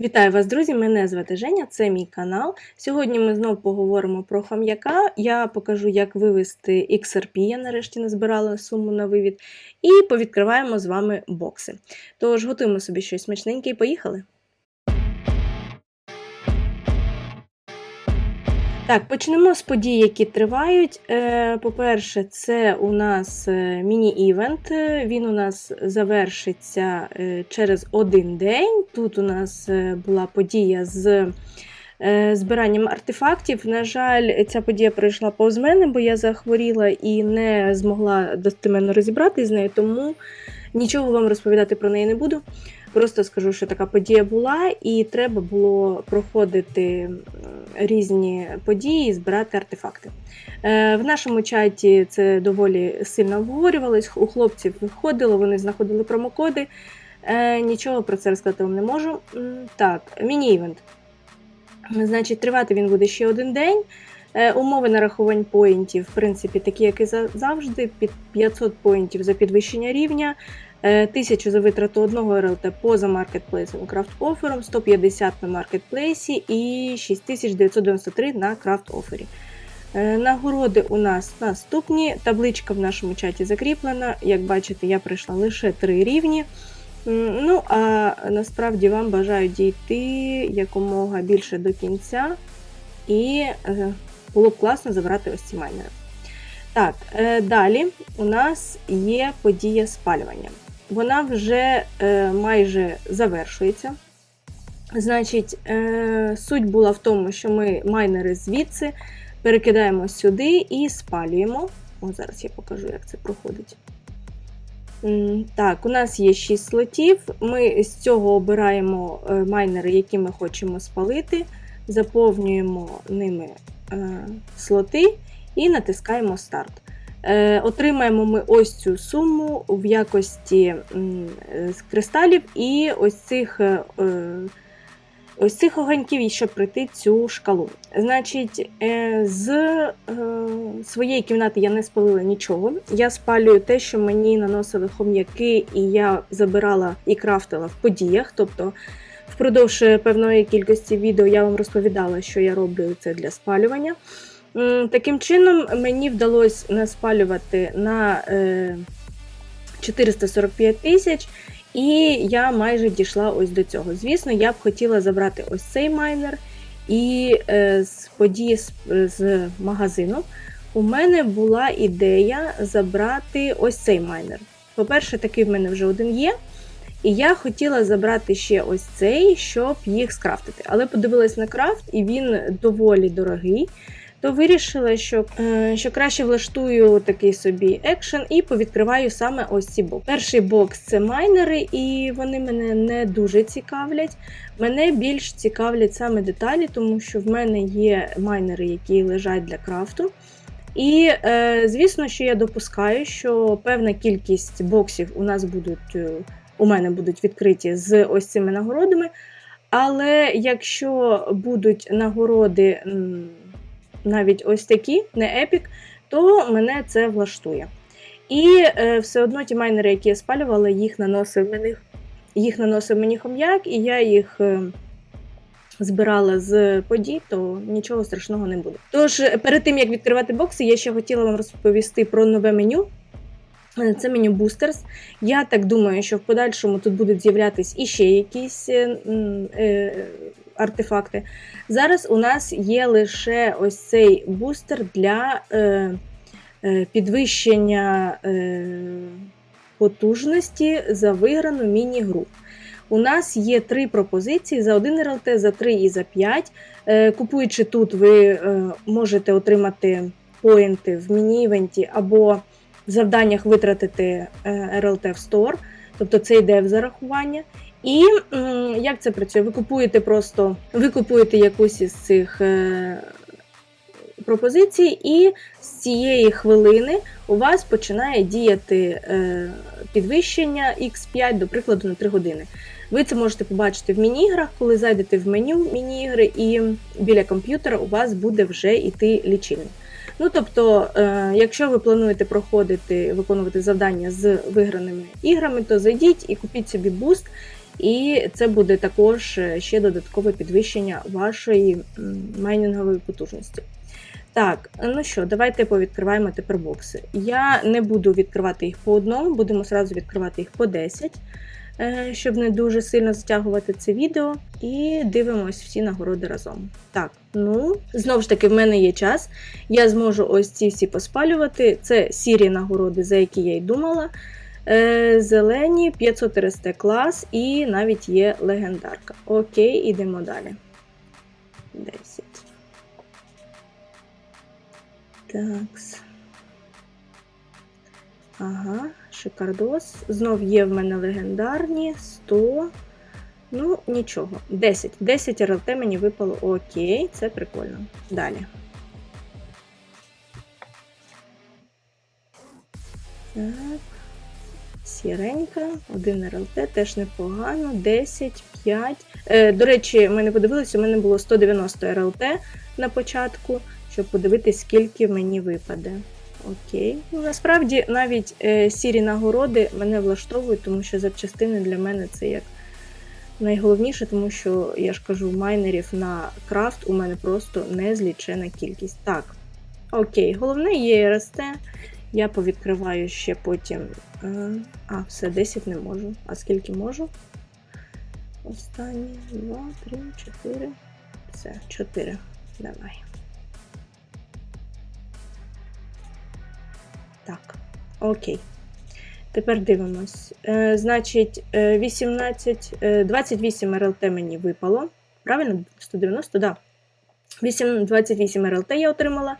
Вітаю вас, друзі! Мене звати Женя, це мій канал. Сьогодні ми знову поговоримо про хам'яка. Я покажу, як вивести XRP. Я нарешті назбирала суму на вивід. І повідкриваємо з вами бокси. Тож готуємо собі щось смачненьке і поїхали. Так, почнемо з подій, які тривають. Е, По-перше, це у нас е, міні-івент. Він у нас завершиться е, через один день. Тут у нас е, була подія з е, збиранням артефактів. На жаль, ця подія пройшла повз мене, бо я захворіла і не змогла достеменно розібратися з нею, тому нічого вам розповідати про неї не буду. Просто скажу, що така подія була, і треба було проходити різні події, збирати артефакти. Е, В нашому чаті це доволі сильно обговорювалось. У хлопців виходило, вони знаходили промокоди. Е, Нічого про це розказати вам не можу. Так, міні-івент. Значить, тривати він буде ще один день. Е, Умови нарахувань поінтів, в принципі, такі, як і за- завжди, під 500 поінтів за підвищення рівня, 1000 за витрату одного РЛТ поза маркетплейсом крафт-офером, 150 на маркетплейсі і 6993 на крафт-офері. Е, Нагороди у нас наступні. Табличка в нашому чаті закріплена. Як бачите, я пройшла лише 3 рівні. Ну, а насправді вам бажаю дійти якомога більше до кінця. І е, було б класно забрати ось ці майнери. Так, е, далі у нас є подія спалювання. Вона вже е, майже завершується. Значить, е, суть була в тому, що ми майнери звідси перекидаємо сюди і спалюємо. О, зараз я покажу, як це проходить. Так, у нас є 6 слотів. Ми з цього обираємо е, майнери, які ми хочемо спалити, заповнюємо ними слоти і натискаємо старт. Е, Отримаємо ми ось цю суму в якості е, кристалів і ось цих. е, Ось цих огоньків, щоб пройти цю шкалу. Значить, з своєї кімнати я не спалила нічого. Я спалюю те, що мені наносили хом'яки, і я забирала і крафтила в подіях. Тобто, впродовж певної кількості відео я вам розповідала, що я роблю це для спалювання. Таким чином, мені вдалося наспалювати на е, 445 тисяч. І я майже дійшла ось до цього. Звісно, я б хотіла забрати ось цей майнер. І е, з події з магазину у мене була ідея забрати ось цей майнер. По-перше, такий в мене вже один є. І я хотіла забрати ще ось цей, щоб їх скрафтити. Але подивилась на крафт, і він доволі дорогий. То вирішила, що, е, що краще влаштую такий собі екшен і повідкриваю саме ось ці бокси. Перший бокс це майнери, і вони мене не дуже цікавлять. Мене більш цікавлять саме деталі, тому що в мене є майнери, які лежать для крафту. І е, звісно, що я допускаю, що певна кількість боксів у нас будуть, е, у мене будуть відкриті з ось цими нагородами. Але якщо будуть нагороди навіть ось такі, не епік, то мене це влаштує. І е, все одно ті майнери, які я спалювала, їх наносив мені, їх наносив мені хом'як, і я їх е, збирала з подій, то нічого страшного не буде. Тож, е, перед тим як відкривати бокси, я ще хотіла вам розповісти про нове меню. Е, Це меню Boosters. Я так думаю, що в подальшому тут будуть з'являтись іще якісь е, е, артефакти. Зараз у нас є лише ось цей бустер для е, е, підвищення е, потужності за виграну міні-гру. У нас є три пропозиції за 1 РЛТ, за 3 і за 5. Е, Купуючи тут, ви е, можете отримати поінти в міні-івенті або в завданнях витратити е, РЛТ в стор, тобто це йде в зарахування. І як це працює? Ви купуєте просто ви купуєте якусь із цих е, пропозицій, і з цієї хвилини у вас починає діяти е, підвищення X5, до прикладу, на 3 години. Ви це можете побачити в міні-іграх, коли зайдете в меню міні-ігри, і біля комп'ютера у вас буде вже йти лічильник. Ну тобто, е, якщо ви плануєте проходити, виконувати завдання з виграними іграми, то зайдіть і купіть собі буст. І це буде також е, ще додаткове підвищення вашої майнінгової потужності. Так, ну що, давайте повідкриваємо тепер бокси. Я не буду відкривати їх по одному, будемо одразу відкривати їх по 10, е, щоб не дуже сильно затягувати це відео. І дивимось всі нагороди разом. Так, ну, знову ж таки, в мене є час. Я зможу ось ці всі поспалювати. Це сірі нагороди, за які я й думала. Е, Зелені, 500 РСТ клас і навіть є легендарка. Окей, ідемо далі. 10. Такс. Ага, шикардос. Знов є в мене легендарні 100. Ну, нічого. 10. 10 РЛТ мені випало. Окей, це прикольно. Далі. Так. Сіренька, 1 РЛТ, теж непогано. 10, 5. Е, до речі, ми не подивилися, у мене було 190 РЛТ на початку, щоб подивитись, скільки мені випаде. Окей. Ну, насправді навіть е, сірі нагороди мене влаштовують, тому що запчастини для мене це як найголовніше, тому що я ж кажу, майнерів на крафт у мене просто незлічена кількість. Так, окей, головне є РСТ. Я повідкриваю ще потім. е, А, все, 10 не можу. А скільки можу? Останні 2, 3, 4. Все, 4. Давай. Так, окей. Тепер дивимось. Е, значить, е, 18, е, 28 РЛТ мені випало. Правильно? 190, так. Да. 28 РЛТ я отримала.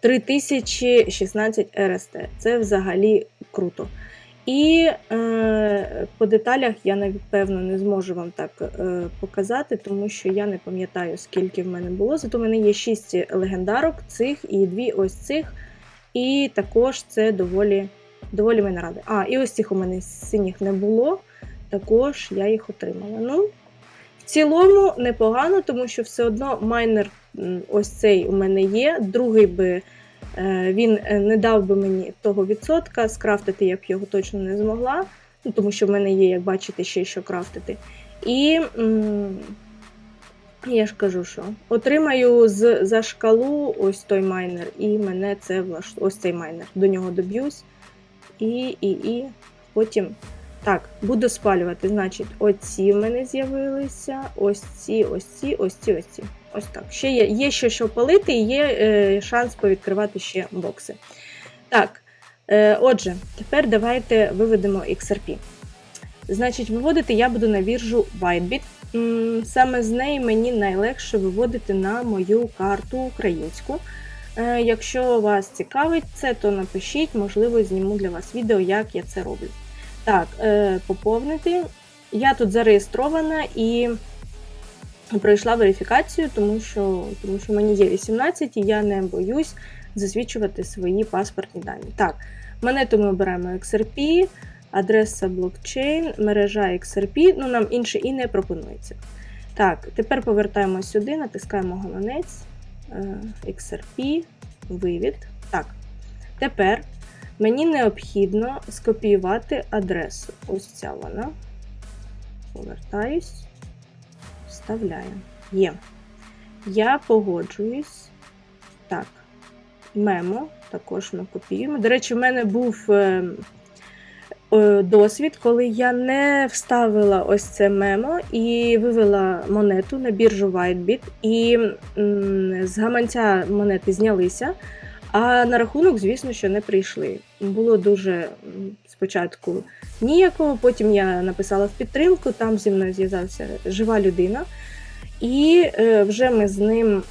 3016 РСТ. Це взагалі круто. І е, по деталях я напевно не зможу вам так е, показати, тому що я не пам'ятаю, скільки в мене було. Зато в мене є 6 легендарок цих і 2 ось цих. І також це доволі доволі мене радує. А, і ось цих у мене синіх не було. Також я їх отримала. Ну, в цілому непогано, тому що все одно майнер ось цей у мене є. Другий би е, він е, не дав би мені того відсотка. Скрафтити я б його точно не змогла, ну, тому що в мене є, як бачите, ще що крафтити. І я ж кажу, що отримаю з, за шкалу ось той майнер, і мене це влаштує. Ось цей майнер. До нього доб'юсь. І, і, і потім. Так, буду спалювати. Значить, оці в мене з'явилися. Ось ці, ось ці, ось ці, ось ці. Ось так. Ще є, є ще що палити, і є е, шанс повідкривати ще бокси. Так, е, отже, тепер давайте виведемо XRP. Значить, виводити я буду на біржу Whitebit. Саме з неї мені найлегше виводити на мою карту українську. Е, Якщо вас цікавить це, то напишіть, можливо, зніму для вас відео, як я це роблю. Так, е, поповнити. Я тут зареєстрована і пройшла верифікацію, тому що, тому що мені є 18 і я не боюсь засвідчувати свої паспортні дані. Так, монету ми обираємо XRP, адреса блокчейн, мережа XRP, ну нам інше і не пропонується. Так, тепер повертаємо сюди, натискаємо гаманець, е, XRP, вивід. Так, тепер мені необхідно скопіювати адресу. Ось ця вона. Повертаюсь, вставляю. Є. Я погоджуюсь. Так, мемо, також ми копіюємо. До речі, в мене був е, е, досвід, коли я не вставила ось це мемо і вивела монету на біржу Whitebit, і з гаманця монети знялися. А на рахунок, звісно, що не прийшли. Було дуже спочатку ніякого, потім я написала в підтримку, там зі мною зв'язався жива людина. І е, вже ми з ним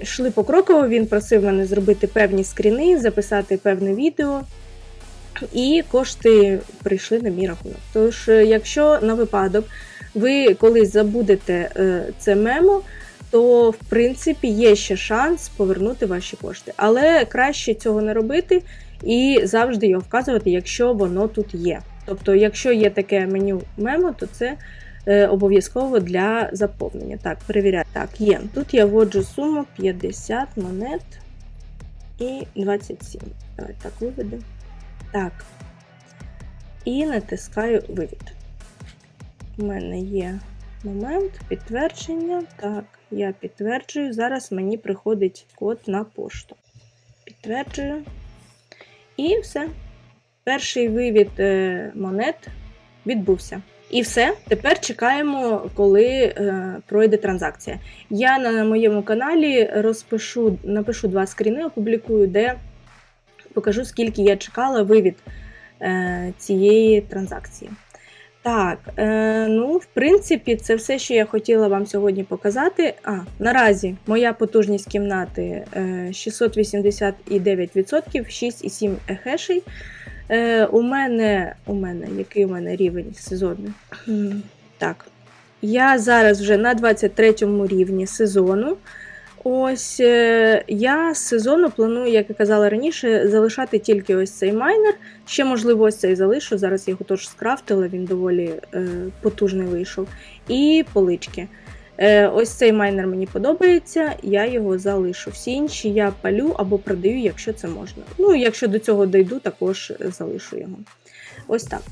йшли покроково, він просив мене зробити певні скріни, записати певне відео. І кошти прийшли на мій рахунок. Тож, е, якщо на випадок ви колись забудете е, це мемо, то в принципі є ще шанс повернути ваші кошти. Але краще цього не робити і завжди його вказувати, якщо воно тут є. Тобто, якщо є таке меню мемо, то це е, обов'язково для заповнення. Так, перевіряю. Так, є. Тут я вводжу суму 50 монет і 27. Давай так виведемо. Так. І натискаю вивід. У мене є момент підтвердження. Так, я підтверджую. Зараз мені приходить код на пошту. Підтверджую. І все. Перший вивід е, монет відбувся. І все. Тепер чекаємо, коли е, пройде транзакція. Я на моєму каналі розпишу, напишу два скріни, опублікую, де покажу, скільки я чекала вивід е, цієї транзакції. Так, е, ну, в принципі, це все, що я хотіла вам сьогодні показати. А, наразі моя потужність кімнати е, 689%, 6,7 ехешей. Е, у мене, у мене, який у мене рівень сезонний? Так. Я зараз вже на 23 рівні сезону. Ось е, я з сезону планую, як я казала раніше, залишати тільки ось цей майнер. Ще, можливо, ось цей залишу. Зараз я його теж скрафтила, він доволі е, потужний вийшов. І полички. Е, ось цей майнер мені подобається, я його залишу. Всі інші я палю або продаю, якщо це можна. Ну, якщо до цього дійду, також залишу його. Ось так.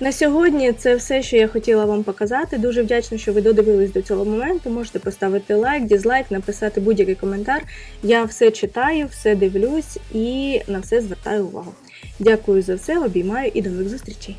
На сьогодні це все, що я хотіла вам показати. Дуже вдячна, що ви додивились до цього моменту. Можете поставити лайк, дізлайк, написати будь-який коментар. Я все читаю, все дивлюсь і на все звертаю увагу. Дякую за все, обіймаю і до нових зустрічей!